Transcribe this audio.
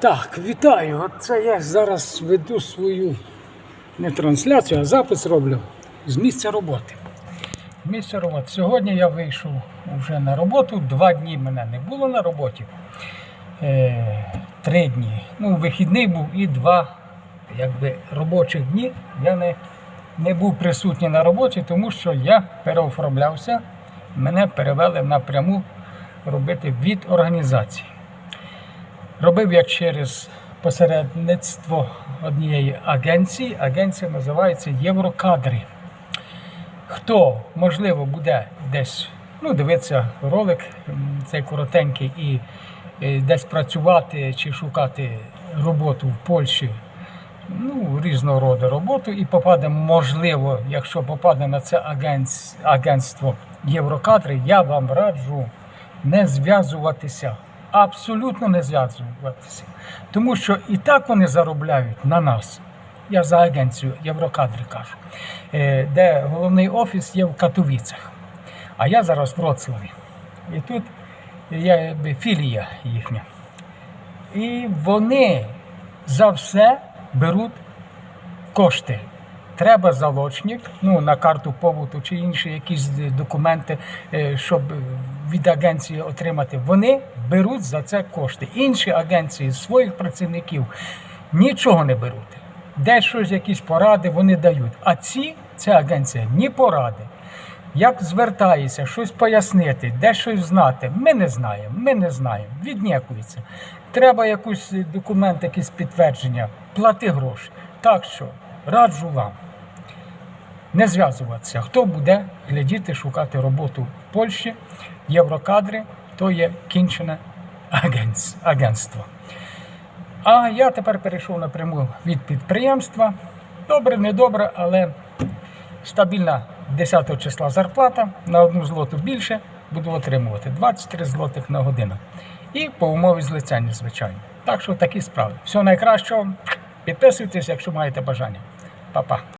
Так, вітаю. Оце я зараз веду свою не трансляцію, а запис роблю з місця роботи. З місця роботи. Сьогодні я вийшов вже на роботу. Два дні мене не було на роботі. Е, три дні. Ну, вихідний був і два якби, робочих дні. Я не, не був присутній на роботі, тому що я переоформлявся. Мене перевели напряму робити від організації. Робив я через посередництво однієї агенції. Агенція називається Єврокадри. Хто, можливо, буде десь ну, дивитися ролик цей коротенький і е, десь працювати чи шукати роботу в Польщі, ну, різного роду роботу, і попаде, можливо, якщо попаде на це агентство Єврокадри, я вам раджу не зв'язуватися. Абсолютно не зв'язуватися. Тому що і так вони заробляють на нас. Я за агенцію Єврокадри кажу, е, де головний офіс є в Катовіцях. А я зараз в Вроцлаві. І тут є філія їхня. І вони за все беруть кошти. Треба залочник, ну, на карту побуту чи інші якісь документи, е, щоб від агенції отримати. Вони беруть за це кошти. Інші агенції своїх працівників нічого не беруть. Де щось, якісь поради вони дають. А ці, ця агенція, ні поради. Як звертається, щось пояснити, де щось знати, ми не знаємо, ми не знаємо, віднякується. Треба якийсь документ, якісь підтвердження, плати гроші. Так що раджу вам не зв'язуватися. Хто буде глядіти, шукати роботу в Польщі, Єврокадри, то є кінчене агентство. А я тепер перейшов напряму від підприємства. Добре, не добре, але стабільна 10 числа зарплата на одну злоту більше буду отримувати 23 злотих на годину. І по умові злицяння, звичайно. Так що такі справи. Всього найкращого. Підписуйтесь, якщо маєте бажання. Па-па.